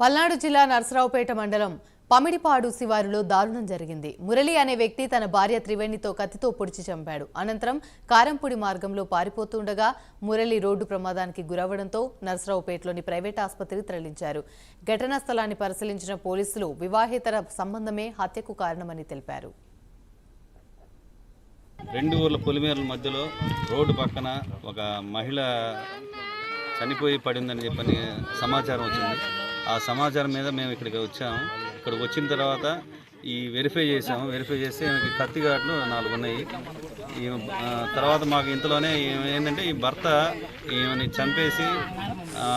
పల్నాడు జిల్లా నరసరావుపేట మండలం పమిడిపాడు శివారులో దారుణం జరిగింది. మురళి అనే వ్యక్తి తన భార్య త్రివేణితో కత్తితో పొడిచి చంపాడు. అనంతరం కారంపూడి మార్గంలో పారిపోతుండగా మురళి రోడ్డు ప్రమాదానికి గురవడంతో నరసరావుపేటలోని ప్రైవేట్ ఆసుపత్రికి తరలించారు. ఘటనా స్థలాన్ని పరిశీలించిన పోలీసులు వివాహేతర సంబంధమే హత్యకు కారణమని తెలిపారు. రెండు ఊర్ల పొలిమేరల మధ్యలో రోడ్డు పక్కన ఒక మహిళ చనిపోయి పడిందని చెప్పని సమాచారం వచ్చింది. ఆ సమాచారం మీద మేము ఇక్కడికి వచ్చాము. ఇక్కడికి వచ్చిన తర్వాత ఈ వెరిఫై చేసాము వెరిఫై చేస్తే ఈమెకి కత్తి ఘాట్లు నాలుగు ఉన్నాయి. ఈ తర్వాత మాకు ఇంతలోనే ఏంటంటే ఈ భర్త ఈమెని చంపేసి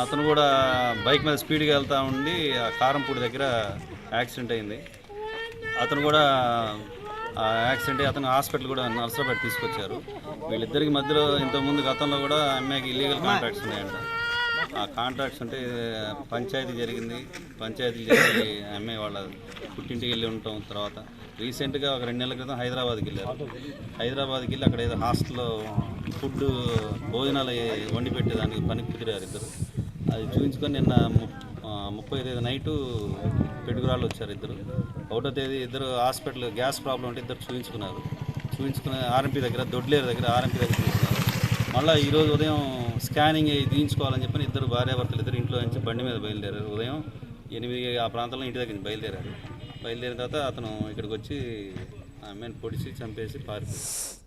అతను కూడా బైక్ మీద స్పీడ్గా వెళ్తూ ఉండి ఆ కారంపూడి దగ్గర యాక్సిడెంట్ అయింది. అతను కూడా ఆ యాక్సిడెంట్ అతను హాస్పిటల్ కూడా నర్సరాపేట తీసుకొచ్చారు. వీళ్ళిద్దరికి మధ్యలో ఇంతకుముందు గతంలో కూడా అమ్మాయికి ఇల్లీగల్ కాంట్రాక్ట్స్ ఉన్నాయంట. ఆ కాంట్రాక్ట్స్ అంటే పంచాయతీ జరిగింది. పంచాయతీ జరిగి అమ్మాయి వాళ్ళ పుట్టింటికి వెళ్ళి ఉంటాం తర్వాత రీసెంట్గా ఒక రెండు నెలల క్రితం హైదరాబాద్కి వెళ్ళారు. హైదరాబాద్కి వెళ్ళి అక్కడ ఏదో హాస్టల్లో ఫుడ్ భోజనాలు వండి పెట్టేదానికి పనికి కుదిరారు ఇద్దరు. అది చూపించుకొని నిన్న ము- ముప్పై తేదీ నైటు పెట్టుకురాళ్ళు వచ్చారు ఇద్దరు. ఒకటో తేదీ ఇద్దరు హాస్పిటల్ గ్యాస్ ప్రాబ్లం ఉంటే ఇద్దరు చూపించుకున్నారు. చూపించుకుని ఆర్ఎంపీ దగ్గర దొడ్లేరు దగ్గర ఆర్ఎంపీ దగ్గర మళ్ళీ ఈరోజు ఉదయం స్కానింగ్ అయి తీయించుకోవాలని చెప్పి ఇద్దరు భార్యాభర్తలు ఇద్దరు ఇంట్లో నుంచి బండి మీద బయలుదేరారు. ఉదయం ఎనిమిది ఆ ప్రాంతంలో ఇంటి దగ్గర నుంచి బయలుదేరారు. బయలుదేరిన తర్వాత అతను ఇక్కడికి వచ్చి ఆమెను పొడిచి చంపేసి పారిపోయారు